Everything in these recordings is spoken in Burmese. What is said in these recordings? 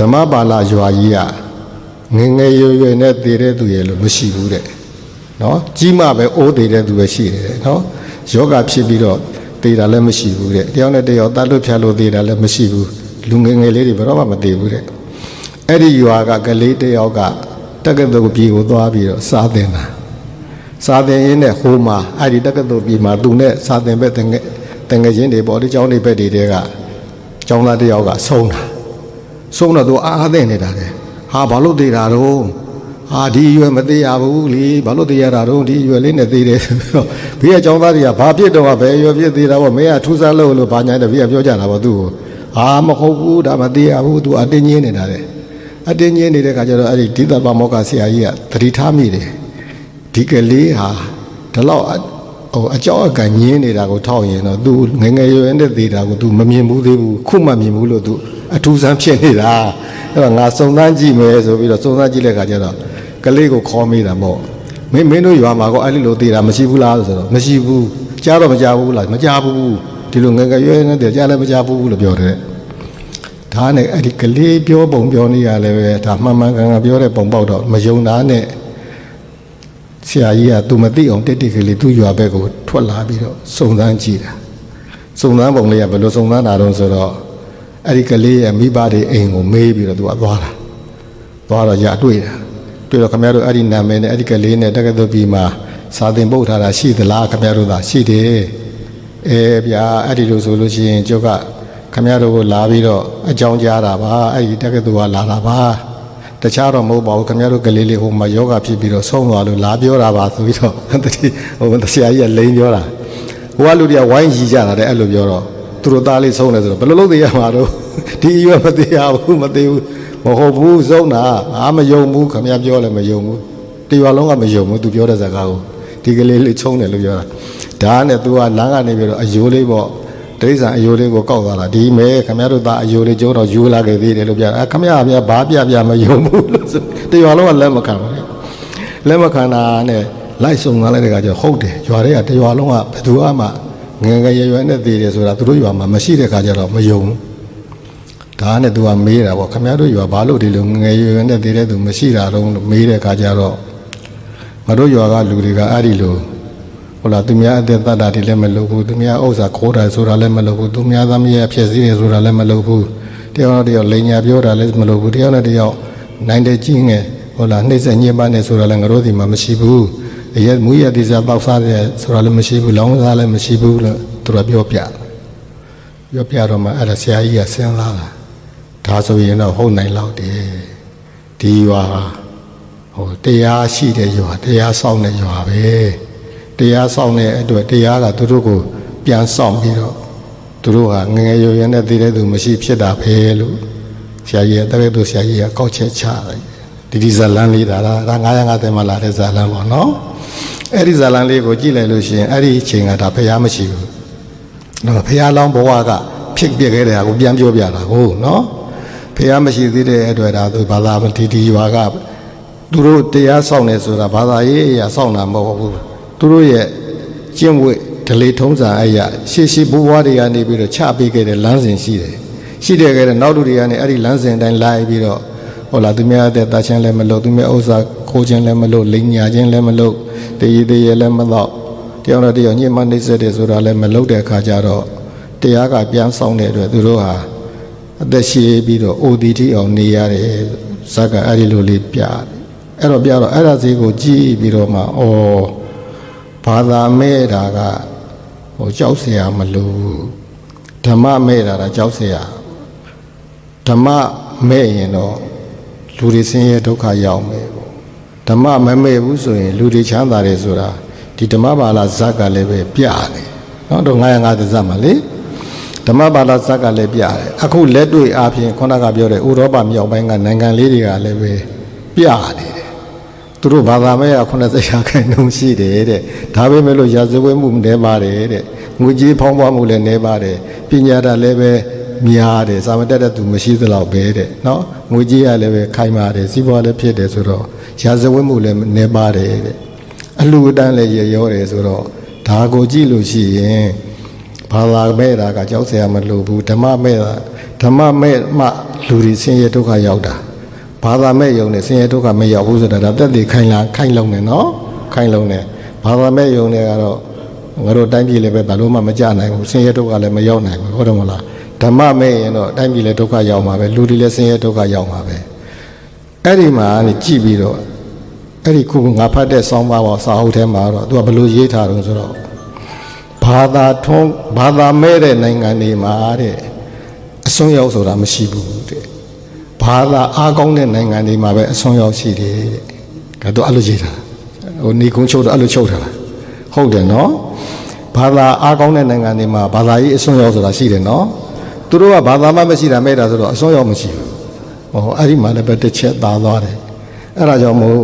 ဓမ္မပါဠရွာကြီးကငယ်ငယ်ရွယ်ရွယ်နဲ့တည်တဲ့သူရဲ့လို့မရှိဘူးတဲ့နော်ကြီးမှပဲအိုးတည်တဲ့သူပဲရှိတယ်တဲ့နော်ယောဂဖြစ်ပြီးတော့တည်တာလည်းမရှိဘူးတဲ့တယောက်နဲ့တယောက်တတ်လို့ဖြတ်လို့တည်တာလည်းမရှိဘူးလူငယ်ငယ်လေးတွေဘယ်တော့မှမတည်ဘူးတဲ့အဲ့ဒီရွာကကလေးတယောက်ကတက္ကသိုလ်ပြည်ကိုသွားပြီးတော့စားသင်တာစာသင်ရင်းနဲ့ဟိုမှာအဲ့ဒီတက္ကသိုလ်ပြည်မှာသူနဲ့စာသင်ဘက်တငယ်တငယ်ချင်းတွေပေါ့ဒီကျောင်းတွေဘက်တွေတဲကကျောင်းသားတစ်ယောက်ကဆုံးတာ ဆုံးတော့သူအားအားသိနေတာတဲ့ဟာဘာလို့သေးတာတော့ဟာဒီအရွယ်မသေးရဘူးလေဘာလို့သေးရတာတော့ဒီအရွယ်လေးနဲ့သေးတယ်ဆိုပြီးတော့ဘေးကကျောင်းသားတွေကဘာပြစ်တော့ကဘယ်အရွယ်ပြစ်သေးတာပေါ့မင်းကထူးဆန်းလို့လို့ဘာညာတဲ့ဘေးကပြောကြတာပေါ့သူ့ကိုဟာမဟုတ်ဘူးဒါမသေးရဘူးသူအတင်းကြီးနေတာတဲ့အတင်းကြီးနေတဲ့ခါကျတော့အဲ့ဒီဒီသဗ္ဗမောကဆရာကြီးကသတိထားမိတယ်ဒီကလေးဟာဒီလောက်အ ဟိုအကြောက်အကန်ညင်းနေတာကိုထောက်ရင်တော့ तू ငယ်ငယ်ရွယ်ရွယ်နဲ့သေးတာကို तू မမြင်ဘူးသေးဘူးခုမှမြင်ဘူးလို့ तू အထူးဆန်းဖြစ်နေတာအဲ့တော့ငါစုံစမ်းကြည့်မယ်ဆိုပြီးတော့စုံစမ်းကြည့်တဲ့အခါကျတော့ကလေးကိုခေါ်မိတာပေါ့မင်းမင်းတို့ရွာမှာကောအဲ့လိုလိုသေးတာမရှိဘူးလားဆိုတော့မရှိဘူးကြားတော့မကြားဘူးလားမကြားဘူးဒီလိုငယ်ငယ်ရွယ်ရွယ်နဲ့တည်းကြားလည်းမကြားဘူးလို့ပြောတယ်ဒါနဲ့အဲ့ဒီကလေးပြောပုံပြောနေရလဲပဲဒါမှန်မှန်ကန်ကန်ပြောတဲ့ပုံပေါက်တော့မယုံတာနဲ့ ဆရာကြီးကသူမသိအောင်တိတ်တိတ်ကလေးသူ့ရွာဘက်ကိုထွက်လာပြီးတော့စုံစမ်းကြည့်တာစုံစမ်းပုံလေးကဘယ်လိုစုံစမ်းတာတော့ဆိုတော့အဲ့ဒီကလေးရဲ့မိဘတွေအိမ်ကိုမေးပြီးတော့သူကသွားတာသွားတော့ရတွေ့တာတွေ့တော့ခင်ဗျားတို့အဲ့ဒီနာမည်နဲ့အဲ့ဒီကလေးနဲ့တက္ကသိုလ်ပြည်မှာစာသင်ပုတ်ထားတာရှိသလားခင်ဗျားတို့သာရှိတယ်အဲဗျာအဲ့ဒီလိုဆိုလို့ရှိရင်ကျုပ်ကခင်ဗျားတို့ကိုလာပြီးတော့အကြောင်းကြားတာပါအဲ့ဒီတက္ကသိုလ်ကလာတာပါ တခြားတော့မဟုတ်ပါဘူးခင်ဗျားတို့ကလေးလေးဟိုမှာယောဂဖြစ်ပြီးတော့ဆုံးသွားလို့လာပြောတာပါဆိုပြီးတော့တတိဟိုဆရာကြီးကလိန်ပြောတာဟိုကလူတွေကဝိုင်းရီကြတာတဲ့အဲ့လိုပြောတော့သူတို့သားလေးဆုံးတယ်ဆိုတော့ဘယ်လိုလုပ်သေးရမှာတော့ဒီအရွယ်မသေးရဘူးမသေးဘူးမဟုတ်ဘူးဆုံးတာအာမယုံဘူးခင်ဗျားပြောလည်းမယုံဘူးတရွာလုံးကမယုံဘူးသူပြောတဲ့စကားကိုဒီကလေးလေးချုံတယ်လို့ပြောတာဒါနဲ့ तू ကလမ်းကနေပြီးတော့အယိုးလေးပေါ့ တိရစ္ဆာန်အယိုးလေးကိုကောက်သွားတာဒီမဲခမရတို့သားအယိုးလေးကျိုးတော့ယူလာခဲ့သေးတယ်လို့ပြောတာခမရဗျာဘာပြပြမယုံဘူးလို့ဆိုတရွာလုံးကလက်မခံဘူးလက်မခံတာနဲ့လိုက်စုံသွားလိုက်တဲ့ခါကျဟုတ်တယ်ရွာတွေကတရွာလုံးကဘယ်သူမှငယ်ငယ်ရွယ်ရွယ်နဲ့သေးတယ်ဆိုတာသူတို့ရွာမှာမရှိတဲ့ခါကျတော့မယုံဘူးဒါနဲ့သူကမေးတာပေါ့ခမရတို့ရွာဘာလို့ဒီလိုငယ်ငယ်ရွယ်ရွယ်နဲ့သေးတဲ့သူမရှိတာတော့လို့မေးတဲ့ခါကျတော့ငါတို့ရွာကလူတွေကအဲ့ဒီလို ဟုတ်လားသူများအသက်တတ်တာတွေလည်းမလုပ်ဘူးသူများဥစ္စာခိုးတာဆိုတာလည်းမလုပ်ဘူးသူများသမီးရဲ့ဖြစ်စည်းတယ်ဆိုတာလည်းမလုပ်ဘူးတယောက်နဲ့တယောက်လိန်ညာပြောတာလည်းမလုပ်ဘူးတယောက်နဲ့တယောက်နိုင်တဲ့ကြီးငယ်ဟုတ်လားနှိမ့်ဆက်ညှဉ်းပန်းနေဆိုတာလည်းငါတို့ဒီမှာမရှိဘူးအရက်မူရတိစားပေါက်စားတယ်ဆိုတာလည်းမရှိဘူးလောင်းစားလည်းမရှိဘူးလို့သူတို့ပြောပြပြောပြတော့မှအဲ့ဒါဆရာကြီးကစဉ်းစားတာဒါဆိုရင်တော့ဟုတ်နိုင်လောက်တယ်ဒီရွာဟိုတရားရှိတဲ့ရွာတရားဆောင်တဲ့ရွာပဲ တရားဆောင်တဲ့အတွက်တရားကသူတို့ကိုပြန်ဆောင်ပြီးတော့သူတို့ဟာငယ်ငယ်ရွယ်ရွယ်နဲ့တည်တဲ့သူမရှိဖြစ်တာပဲလို့ဆရာကြီးကတကယ်သူဆရာကြီးကကောက်ချက်ချတယ်ဒီဒီဇလန်လေးဒါကဒါ950မှာလာတဲ့ဇလန်ပေါ့နော်အဲ့ဒီဇလန်လေးကိုကြည့်လိုက်လို့ရှိရင်အဲ့ဒီအချိန်ကဒါဖျားမရှိဘူးနော်ဖျားလောင်းဘဝကဖြစ်ပြခဲ့တဲ့ဟာကိုပြန်ပြောပြတာဟုတ်နော်ဖျားမရှိသေးတဲ့အတွက်ဒါသူဘာသာမတီတီရွာကသူတို့တရားဆောင်နေဆိုတာဘာသာရေးအရာဆောင်တာမဟုတ်ဘူး သူတို့ရဲ့ကျင့်ဝတ်ဒလေထုံးစံအရာရှေးရှေးဘိုးဘွားတွေကနေပြီးတော့ချပေးခဲ့တဲ့လမ်းစဉ်ရှိတယ်ရှိတဲ့ခဲ့တဲ့နောက်လူတွေကနေအဲ့ဒီလမ်းစဉ်တိုင်းလိုက်ပြီးတော့ဟောလာသူများတဲ့တာချင်းလည်းမလုပ်သူများဥစ္စာခိုးခြင်းလည်းမလုပ်လိန်ညာခြင်းလည်းမလုပ်တည်ရည်တည်ရလည်းမတော့တယောက်နဲ့တယောက်ညှဉ်းမနှိမ့်ဆက်တယ်ဆိုတာလည်းမလုပ်တဲ့အခါကျတော့တရားကပြန်ဆောင်တဲ့အတွက်သူတို့ဟာအသက်ရှည်ပြီးတော့ ODT အောင်နေရတယ်ဇက်ကအဲ့ဒီလိုလေးပြတယ်အဲ့တော့ပြတော့အဲ့ဒါစီကိုကြည့်ပြီးတော့မှဩ ဘာသာမဲ့တာကဟိုကြောက်เสียမလို့ဓမ္မမဲ့တာကကြောက်เสียဓမ္မမဲ့ရင်တော့လူတွေဆင်းရဲဒုက္ခရောက်မယ်ပေါ့ဓမ္မမမဲ့ဘူးဆိုရင်လူတွေချမ်းသာတယ်ဆိုတာဒီဓမ္မပါဠဇတ်ကလည်းပဲပြတယ်เนาะတော့950ဇတ်မှာလေဓမ္မပါဠဇတ်ကလည်းပြတယ်အခုလက်တွေ့အားဖြင့်ခုနကပြောတဲ့ဥရောပမြောက်ပိုင်းကနိုင်ငံလေးတွေကလည်းပဲပြနေတယ် ယ် သူတို့ဘာသာမဲ့က80ရာခိုင်နှုန်းရှိတယ်တဲ့ဒါပေမဲ့လို့ရာဇဝဲမှုနေပါတယ်တဲ့ငွေကြေးဖောင်းပွားမှုလည်းနေပါတယ်ပညာတတ်လည်းပဲများတယ်စာမတက်တဲ့သူမရှိသလောက်ပဲတဲ့နော်ငွေကြေးကလည်းပဲခိုင်ပါတယ်စီးပွားလည်းဖြစ်တယ်ဆိုတော့ရာဇဝဲမှုလည်းနေပါတယ်တဲ့အလှူအတန်းလည်းရရောတယ်ဆိုတော့ဒါကိုကြည့်လို့ရှိရင်ဘာသာမဲ့တာကကြောက်စရာမလိုဘူးဓမ္မမဲ့တာဓမ္မမဲ့မှလူတွေဆင်းရဲဒုက္ခရောက်တာ ဘာသာမဲ့ယုံနဲ့ဆင်းရဲဒုက္ခမရောက်ဘူးဆိုတာဒါတက်တည်ခိုင်လာခိုင်လုံနေနော်ခိုင်လုံနေဘာသာမဲ့ယုံနဲ့ကတော့ငါတို့တိုင်းပြည်လည်းပဲဘာလို့မှမကြနိုင်ဘူးဆင်းရဲဒုက္ခလည်းမရောက်နိုင်ဘူးဟုတ်တယ်မဟုတ်လားဓမ္မမဲ့ရင်တော့တိုင်းပြည်လည်းဒုက္ခရောက်မှာပဲလူတွေလည်းဆင်းရဲဒုက္ခရောက်မှာပဲအဲ့ဒီမှာနေကြည့်ပြီးတော့အဲ့ဒီခုငါဖတ်တဲ့ဆောင်းပါးပေါ်စာအုပ်ထဲမှာတော့သူကဘယ်လိုရေးထားတုံးဆိုတော့ဘာသာထုံးဘာသာမဲ့တဲ့နိုင်ငံတွေမှာတဲ့အစွန်းရောက်ဆိုတာမရှိဘူးတဲ့ ဘာသာအားကောင်းတဲ့နိုင်ငံတွေမှာပဲအစွန်းရောက်ရှိတယ်တဲ့ဒါတော့အဲ့လိုရေးထားဟိုနေကုန်းချုပ်တော့အဲ့လိုချုပ်ထားတာဟုတ်တယ်နော်ဘာသာအားကောင်းတဲ့နိုင်ငံတွေမှာဘာသာရေးအစွန်းရောက်ဆိုတာရှိတယ်နော်သူတို့ကဘာသာမှမရှိတာမဲ့တာဆိုတော့အစွန်းရောက်မရှိဘူးဟောအဲ့ဒီမှာလည်းပဲတစ်ချက်သားသွားတယ်အဲ့ဒါကြောင့်မို့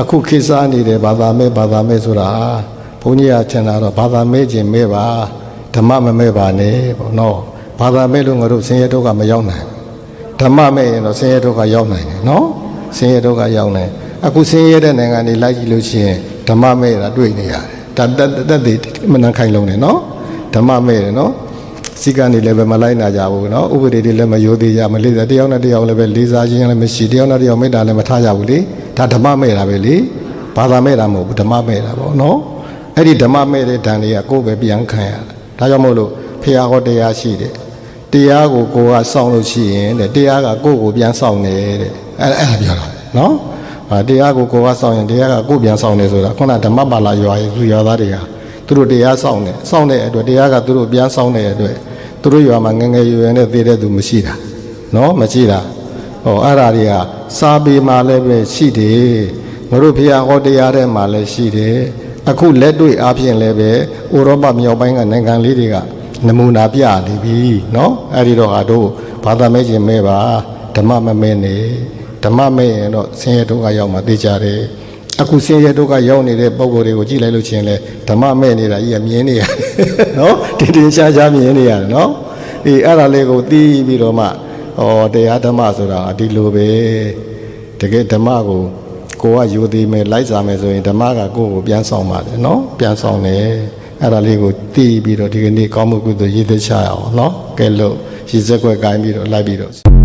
အခုခေတ်စားနေတဲ့ဘာသာမဲ့ဘာသာမဲ့ဆိုတာဘုန်းကြီးကထင်တာတော့ဘာသာမဲ့ခြင်းမဲ့ပါဓမ္မမမဲ့ပါနဲ့ပေါ့နော်ဘာသာမဲ့လို့ငါတို့ဆင်းရဲဒုက္ခမရောက်နိုင်ဘူး ဓမ္မမဲ့ရင်တော့ဆင်းရဲဒုက္ခရောက်နိုင်တယ်နော်ဆင်းရဲဒုက္ခရောက်နိုင်အခုဆင်းရဲတဲ့နိုင်ငံတွေလိုက်ကြည့်လို့ရှိရင်ဓမ္မမဲ့တာတွေ့နေရတယ်ဒါတက်တက်တွေမနှံခိုင်လုံးတယ်နော်ဓမ္မမဲ့တယ်နော်စီကံတွေလည်းပဲမလိုက်နာကြဘူးเนาะဥပဒေတွေလည်းမယိုသေးကြမလေးစားတယောက်နဲ့တယောက်လည်းပဲလေးစားခြင်းလည်းမရှိတယောက်နဲ့တယောက်မေတ္တာလည်းမထားကြဘူးလေဒါဓမ္မမဲ့တာပဲလေဘာသာမဲ့တာမဟုတ်ဘူးဓမ္မမဲ့တာပေါ့เนาะအဲ့ဒီဓမ္မမဲ့တဲ့ဓာန်တွေကကိုယ်ပဲပြန်ခံရတာဒါကြောင့်မို့လို့ဖះဟောတရားရှိတယ် တရားကိုကိုကစောင့်လို့ရှိရင်တဲ့တရားကကိုကိုပြန်စောင့်နေတဲ့အဲ့အဲ့ဒါပြောတာနော်ဟာတရားကိုကိုကစောင့်ရင်တရားကကိုပြန်စောင့်နေဆိုတာခုနဓမ္မပါဠိရွာရဲ့လူရွာသားတွေကသူတို့တရားစောင့်နေစောင့်တဲ့အတွက်တရားကသူတို့ပြန်စောင့်နေတဲ့အတွက်သူတို့ရွာမှာငငယ်ရွယ်နဲ့သေးတဲ့သူမရှိတာနော်မရှိတာဟောအဲ့ဒါတွေကစာပေမှာလည်းပဲရှိတယ်ငါတို့ဖះဟောတရားထဲမှာလည်းရှိတယ်အခုလက်တွေ့အားဖြင့်လည်းပဲဥရောပမြောက်ပိုင်းကနိုင်ငံလေးတွေက နမူနာပြနေပြီနော်အဲ့ဒီတော့ဟာတို့ဘာသာမဲခြင်းမဲပါဓမ္မမမဲနေဓမ္မမဲရင်တော့ဆင်းရဲဒုက္ခရောက်မှာသိကြတယ်အခုဆင်းရဲဒုက္ခရောက်နေတဲ့ပုံကိုယ်တွေကိုကြည့်လိုက်လို့ချင်းလဲဓမ္မမဲ့နေတာကြီးကမြင်နေရတယ်နော်တင်တင်ရှားရှားမြင်နေရတယ်နော်အေးအဲ့ဒါလေးကိုသိပြီးတော့မှဩတရားဓမ္မဆိုတာဒီလိုပဲတကယ်ဓမ္မကိုကိုကယူသေးမယ်လိုက်စားမယ်ဆိုရင်ဓမ္မကကိုယ့်ကိုပြန်ဆောင်ပါတယ်နော်ပြန်ဆောင်တယ် အဲ့ဒါလေးကိုသိပြီးတော့ဒီကနေ့ကောင်းမှုကုသိုလ်ရည်သက်ချရအောင်နော်ကဲလို့ရည်စက်ွက်ကိုင်းပြီးတော့လိုက်ပြီးတော့